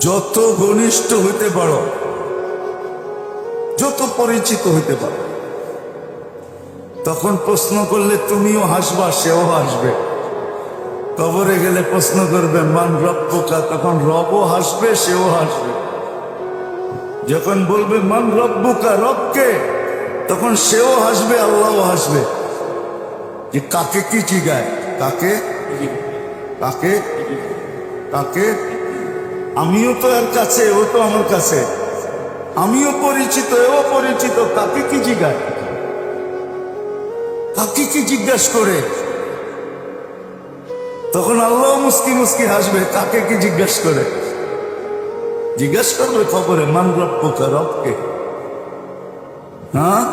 যত ঘনিষ্ঠ হইতে পারো, যত পরিচিত হইতে পারো, তখন প্রশ্ন করলে তুমিও হাসবা, সেও হাসবে। কবরে গেলে প্রশ্ন করবে, মান রব্বকা তখন রবও হাসবে, সেও হাসবে। যখন বলবে, মান রব্বুকা রবকে তখন সেও হাসবে, আল্লাহও হাসবে। যে কাকে কি জিগায় কাকে? কাকে? কাকে? আমিও তো এর কাছে, ও তো আমার কাছে। আমিও পরিচিত, এও পরিচিত কাকে কি জিগায় কাকে কি জিজ্ঞাসা করে? তখন আল্লাহ মুস্কি মুস্কি হাসবে, কাকে কি জিজ্ঞাসা করে? জিজ্ঞাসা করবে খবরে, মান রব্বকা, রবকে? হ্যাঁ?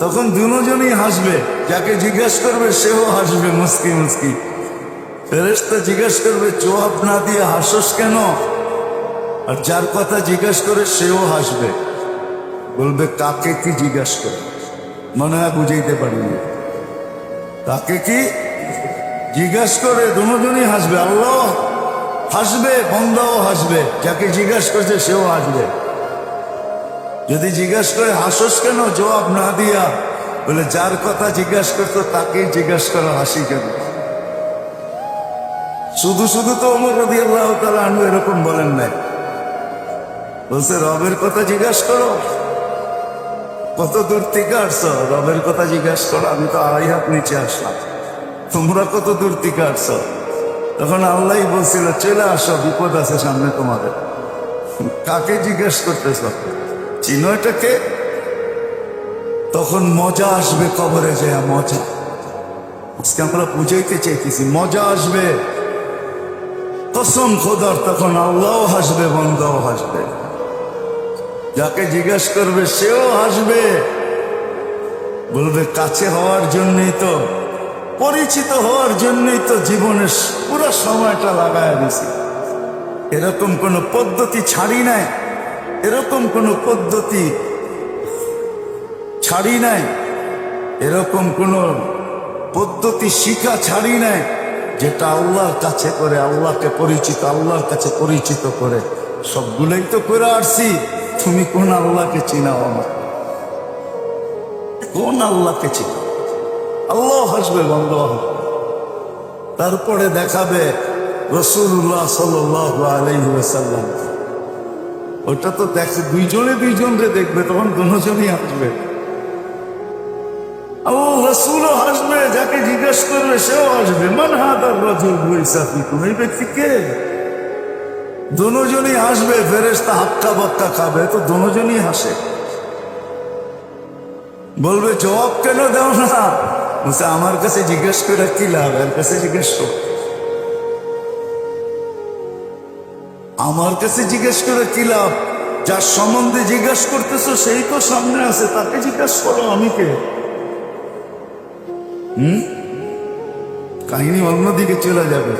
তখন দুজনই হাসবে, যাকে জিজ্ঞাসা করবে, সেও হাসবে মুস্কি মুস্কি। ফেরেস্তা জিজ্ঞাসা করবে, জবাব না দিয়ে হাসস কেন? আর যার কথা জিজ্ঞাসা করে, সেও হাসবে। বলবে, কাকে কি জিজ্ঞাসা করে? মনে হয় বুঝাইতে পারিনি। তাকে কি জিজ্ঞাসা করে? দুজনই হাসবে। আল্লাহ হাসবে, বন্দাও হাসবে। যাকে জিজ্ঞাসা করছে, সেও হাসবে। যদি জিজ্ঞাসা করে, হাসস কেন? জবাব না দিয়া বলে, যার কথা জিজ্ঞাসা করতো তাকেই জিজ্ঞাসা করো হাসি কেন? শুধু শুধু তো অমর রদি আল্লাহ তালা আনু এরকম বলেন নাই। বলছে, রবের কথা জিজ্ঞাসা করো। কত দূর থেকে আসছো? রবের কথা জিজ্ঞাসা করো, আমি তো আড়াই হাত নিচে আসলাম। তোমরা কত দূর থেকে আসছো? তখন আল্লাহ বলছিল, চলে আসো, বিপদ আছে সামনে তোমাদের। কাকে জিজ্ঞেস করতেছ? চিনো এটাকে তখন মজা আসবে কবরে যায়, মজা। আজকে আমরা বুঝাইতে চাইতেছি, মজা আসবে। কসম খোদার, তখন আল্লাহ হাসবে, বন্দাও হাসবে। যাকে জিজ্ঞেস করবে, সেও হাসবে। বলবে, কাছে হওয়ার জন্যই তো, পরিচিত হওয়ার জন্যই তো জীবনের পুরো সময়টা লাগায় দিছি। এরকম কোনো পদ্ধতি ছাড়ি নাই, এরকম কোনো পদ্ধতি ছাড়ি নাই, এরকম কোনো পদ্ধতি শিখা ছাড়ি নাই। যেটা আল্লাহর কাছে করে, আল্লাহকে পরিচিত, আল্লাহর কাছে পরিচিত করে। সবগুলোই তো করে আসছি তুমি কোন আল্লাহকে চিনাও আমার কোন আল্লাহকে চিনাও আল্লাহ হাসবে, বন্ধ। তারপরে দেখাবে রসুল্লাহ সাল্লাহ আলহিসাল্লাম ওটা তো দেখে, দুইজনে দুইজনকে দেখবে, তখন দুজনই আসবে আল্লাহ রসুলও হাসবে যাকে জিজ্ঞেস করবে, সেও আসবে। মান হাতার রজুল বৈশাখী তুমি ব্যক্তি কে? দুজনই হাসবে ফেরেস্তা হাক্কা বাক্কা খাবে তো দুজনই হাসে। বলবে, জবাব কেন দাও না? বলছে, আমার কাছে জিজ্ঞেস করে কি লাভ? এর কাছে জিজ্ঞেস কর। আমার কাছে জিজ্ঞেস করে কি লাভ? যার সম্বন্ধে জিজ্ঞেস করতেছো, সেই তো সামনে আছে, তাকে জিজ্ঞেস করো, আমি কে? হুম? কাহিনী অন্যদিকে চলে যাবে।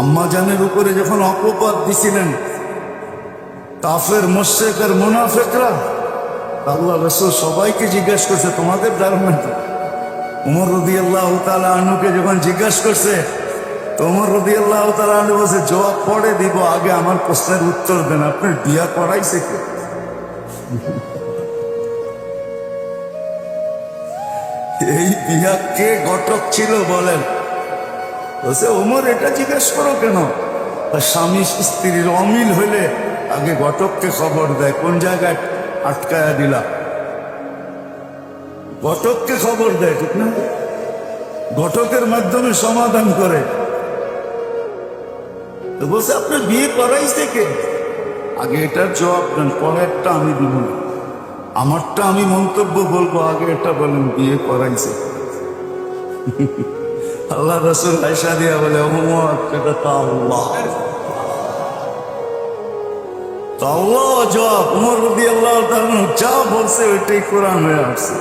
আম্মা জানের উপরে যখন অপবাদ দিছিলেন, কাফের মোশেক আর মুনাফেকরা, আল্লাহ রসুল সবাইকে জিজ্ঞেস করছে, তোমাদের ধর্মের উমর রদি আল্লাহ তালা আনুকে যখন জিজ্ঞেস করছে তোমার রদি আল্লাহ তালা আনু বলছে, জবাব পরে দিব, আগে আমার প্রশ্নের উত্তর দেন, আপনি বিয়া করাইছে কে? এই বিয়া কে ঘটক ছিল বলেন? বলছে ওমর, এটা জিজ্ঞেস করো কেন? স্বামী স্ত্রীর অমিল হইলে আগে ঘটককে খবর দেয়, কোন জায়গায় আটকায়া দিলা? ঘটককে খবর দেয়, ঠিক না? ঘটকের মাধ্যমে সমাধান করে। বলছে আপনি বিয়ে করাইছে কে? আগে এটার জবাব দেন, পরেরটা আমি দিব না। আমারটা আমি মন্তব্য বলব, আগে এটা বলেন, বিয়ে করাইছে। আল্লাহ রসুল আয়সা দিয়া বলে এটা তো আল্লাহ। আল্লাহ জবাব, উমর রবি আল্লাহ যা বলছে ওইটাই কোরআন হয়ে আসছে।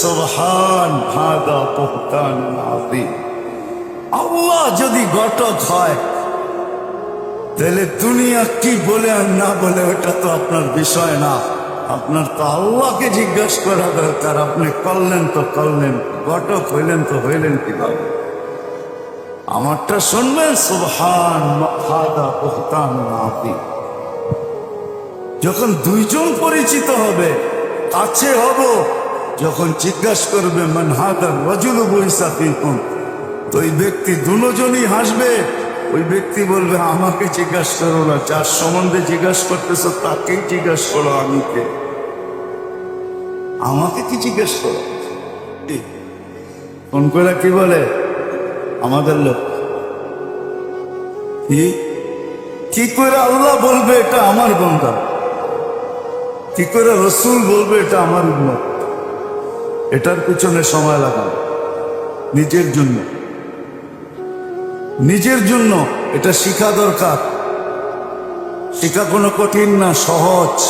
সোবহান ভাদা পোহতান আদিম আল্লাহ যদি ঘটক হয়, তাহলে দুনিয়া কি বলে আর না বলে ওটা তো আপনার বিষয় না। আপনার তো আল্লাহকে জিজ্ঞাসা করা দরকার। আপনি করলেন তো করলেন, ঘটক হইলেন তো হইলেন কীভাবে? আমারটা শুনবেন? সুবহান। যখন দুইজন পরিচিত হবে, কাছে হব, যখন জিজ্ঞাসা করবে, মান হাদা রজুল তো ওই ব্যক্তি দুজনই হাসবে। ওই ব্যক্তি বলবে, আমাকে জিজ্ঞাসা করো না, যার সম্বন্ধে জিজ্ঞাসা করতেছো তাকেই জিজ্ঞাসা করো আমি কে? আমাকে কি জিজ্ঞেস করো? ফোন করে কি বলে? আমাদের লোক। কি? করে আল্লাহ বলবে এটা আমার বন্ধা? কি করে রসুল বলবে এটা আমার উন্মত এটার পিছনে সময় লাগানো নিজের জন্য। নিজের জন্য এটা শিখা দরকার। শিখা কোনো কঠিন না, সহজ।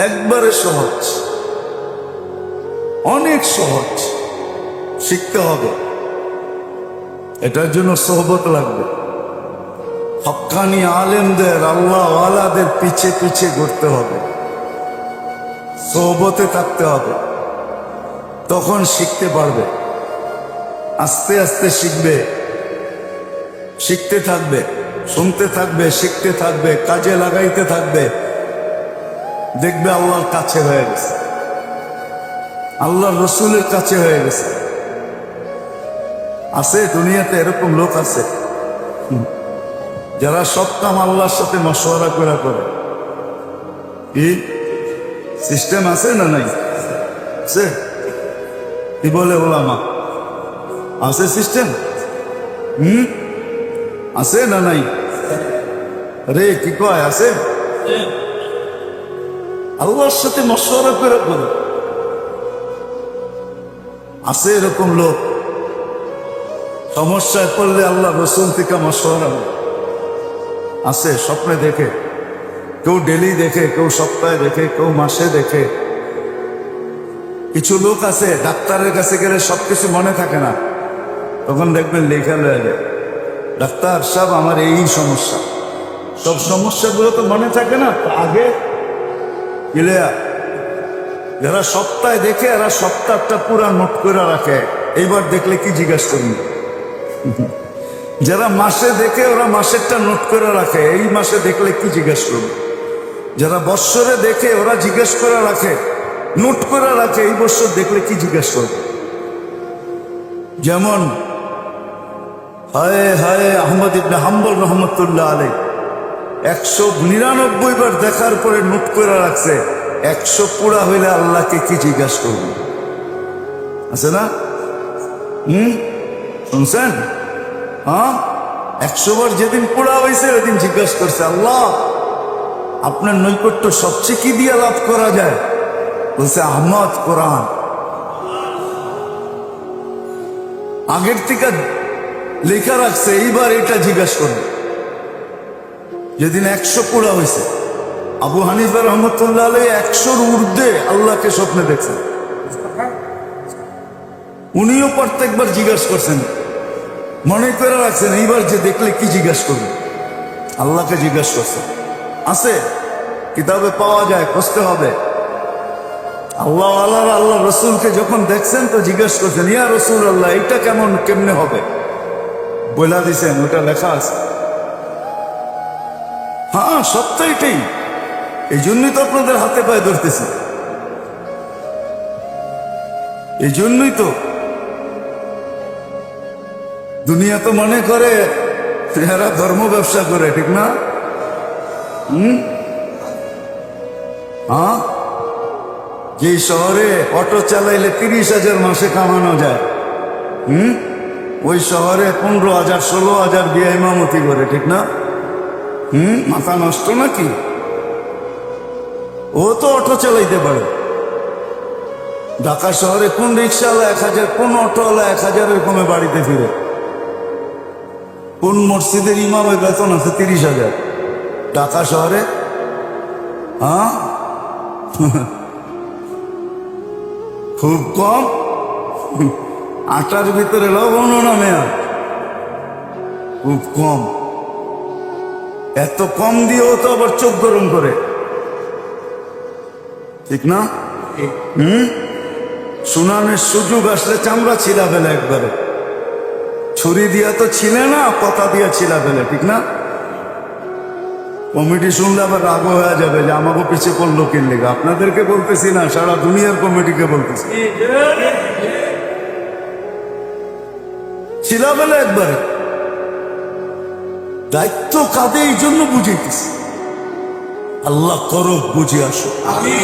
একবারে সহজ। অনেক সহজ। শিখতে হবে। এটার জন্য সোহবত লাগবে। হক্কানি আলেমদের, আল্লাহ আলাদের পিছে পিছে ঘুরতে হবে। সোহবতে থাকতে হবে। তখন শিখতে পারবে। আস্তে আস্তে শিখবে। শিখতে থাকবে, শুনতে থাকবে, শিখতে থাকবে, কাজে লাগাইতে থাকবে। দেখবে আল্লাহর কাছে হয়ে গেছে। আল্লাহ রসুলের কাছে হয়ে গেছে। আছে, দুনিয়াতে এরকম লোক আছে। যারা সব কাম আল্লাহর সাথে মশওয়ারা করে করে। কি? সিস্টেম আছে না নাই? আছে। কি বলে ওলামা? আছে সিস্টেম? হুম? আছে না নাই? রে, কি কয়, আছে? আল্লাহর সাথে মশওয়ারা করে করে আছে এরকম লোক। সমস্যায় পড়লে আল্লাহ রসুল থেকে মশওয়ারা আছে, স্বপ্নে দেখে। কেউ ডেলি দেখে, কেউ সপ্তাহে দেখে, কেউ মাসে দেখে। কিছু লোক আছে, ডাক্তারের কাছে গেলে সবকিছু মনে থাকে না। তখন দেখবেন লেখা লয়ে যায়। ডাক্তার সব আমার এই সমস্যা। সব সমস্যাগুলো তো মনে থাকে না? আগে ক্লিয়ার যারা সপ্তাহে দেখে, এরা সপ্তাহটা পুরা নোট করে রাখে। এইবার দেখলে কি জিজ্ঞাসা করুন যারা মাসে দেখে, ওরা মাসেরটা নোট করে রাখে। এই মাসে দেখলে কি জিজ্ঞেস করবে? যারা বৎসরে দেখে, ওরা জিজ্ঞেস করে রাখে। নোট করে রাখে। এই বছর দেখলে কি জিজ্ঞেস করবে? যেমন হায় হায় আহমদ ইবনে হাম্বল রহমতুল্লাহ আলাই একশো নিরানব্বই বার দেখার পরে নোট করে রাখছে। একশো পুরা হইলে আল্লাহকে কি জিজ্ঞাসা করবে? আছে না? হুম? শুনছেন? হ্যাঁ? একশো বার যেদিন পুরা হয়েছে ওইদিন জিজ্ঞাসা করছে, আল্লাহ, আপনার নৈকট্য সবচেয়ে কি দিয়ে লাভ করা যায়? বলছে, আহমদ কোরআন। আগের থেকে লেখা রাখছে, এইবার এটা জিজ্ঞাসা করবে। যেদিন একশো পুরা হয়েছে, আবু হানিফা রহমতুল্লাহ একশোর ঊর্ধ্বে আল্লাহকে স্বপ্নে দেখছেন। উনিও প্রত্যেকবার জিজ্ঞাসা করছেন, মনে করে রাখছেন, এইবার যে দেখলে কি জিজ্ঞাসা করবে? আল্লাহকে জিজ্ঞাসা করছেন, আছে, কিতাবে পাওয়া যায়, খুঁজতে হবে। আল্লাহ আল্লাহ আল্লাহ রসুলকে যখন দেখছেন, তো জিজ্ঞাসা করছেন, ইয়া রসুল আল্লাহ এটা কেমন, কেমনে হবে? বইলা দিছেন ওটা লেখা আছে। হ্যাঁ সত্য এটাই এই জন্যই তো আপনাদের হাতে পায়ে ধরতেছে। এই জন্যই তো। দুনিয়া তো মনে করে এরা ধর্ম ব্যবসা করে, ঠিক না? হুম? হ্যাঁ? যে শহরে অটো চালাইলে তিরিশ হাজার মাসে কামানো যায়। হুম? ওই শহরে পনেরো হাজার, ষোলো হাজার দিয়ে ইমামতি করে, ঠিক না? হুম? মাথা নষ্ট নাকি? ও তো অটো চালাইতে পারে। ঢাকা শহরে কোন রিক্সাওয়ালা এক হাজার, কোন অটোওয়ালা এক হাজারের কমে বাড়িতে ফিরে। কোন মসজিদের ইমামের বেতন আছে তিরিশ হাজার? ঢাকা শহরে? হ্যাঁ? খুব কম? আটার ভিতরে লবণও নামে খুব কম। এত কম দিয়েও তো আবার চোখ গরম করে। ঠিক না? হুম? সুনামের সুযোগ আসলে চামড়া ছিলা ফেলে একবারে। ছুরি দিয়া তো ছিলে না পতা দিয়া ছিলা ফেলে ঠিক না? কমিটি শুনলে আবার রাগ হয়ে যাবে যে আমাকে পিছিয়ে পড়ল কিনলে আপনাদেরকে বলতেছি না সারা দুনিয়ার কমিটিকে বলতেছি। ছেলেবেলা একবারে। দায়িত্ব কাদের এই জন্য বুঝাইতেছি? আল্লাহ করো বুঝে আসো। আমি